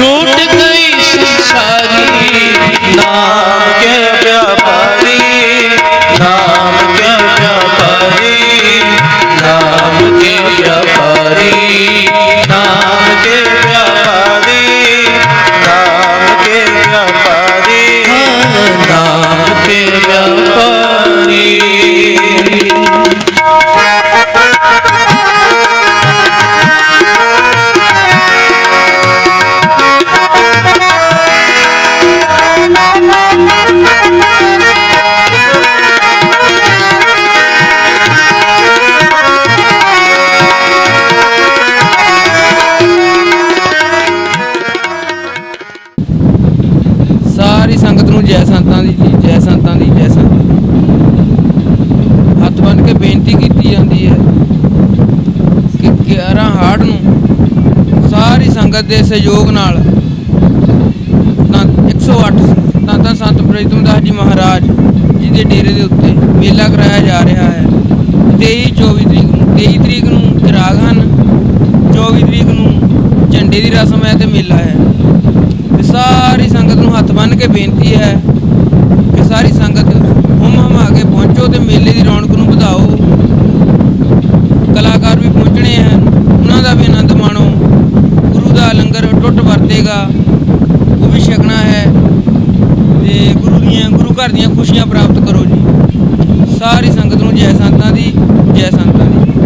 Sur. ਸਾਰੀ ਸੰਗਤ ਨੂੰ ਜੈ ਸੰਤਾਂ ਦੀ, ਜੀ ਜੈ ਸੰਤਾਂ ਦੀ, ਜੈ ਸੰਤਾਂ ਹੱਥ ਬੰਨ ਕੇ ਬੇਨਤੀ ਕੀਤੀ ਜਾਂਦੀ ਹੈ ਕਿ 11 ਹਾੜ ਨੂੰ ਸਾਰੀ ਸੰਗਤ ਦੇ ਸਹਿਯੋਗ ਨਾਲ ਤਾਂ 108 ਤਾਂ ਤਾਂ ਸੰਤ ਪ੍ਰੀਤਮ ਦਾਸ ਜੀ ਮਹਾਰਾਜ ਜੀ ਦੇ ਡੇਰੇ ਦੇ ਉੱਤੇ ਮੇਲਾ ਕਰਾਇਆ ਜਾ ਰਿਹਾ ਹੈ। 23 24 ਤਰੀਕ ਨੂੰ 23 ਤਰੀਕ ਨੂੰ ਚਿਰਾਗ ਹਨ 24 ਤਰੀਕ ਨੂੰ ਝੰਡੇ ਦੀ ਰਸਮ ਹੈ ਤੇ ਮੇਲਾ ਹੈ। ਤੇ ਸਾਰੀ ਸੰਗਤ ਨੂੰ ਹੱਥ ਬੰਨ੍ਹ ਕੇ ਬੇਨਤੀ ਹੈ ਕਿ ਸਾਰੀ ਸੰਗਤ ਹੁਮ ਆ ਕੇ ਪਹੁੰਚੋ ਤੇ ਮੇਲੇ ਦੀ ਰੌਣਕ ਨੂੰ ਵਧਾਓ। ਕਲਾਕਾਰ ਵੀ ਪਹੁੰਚਣੇ ਹਨ, ਉਹਨਾਂ ਦਾ ਵੀ ਆਨੰਦ ਮਾਣੋ। ਗੁਰੂ ਦਾ ਲੰਗਰ ਟੁੱਟ ਵਰਤੇਗਾ, ਉਹ ਵੀ ਛਕਣਾ ਹੈ ਤੇ ਗੁਰੂ ਦੀਆਂ, ਗੁਰੂ ਘਰ ਦੀਆਂ ਖੁਸ਼ੀਆਂ ਪ੍ਰਾਪਤ ਕਰੋ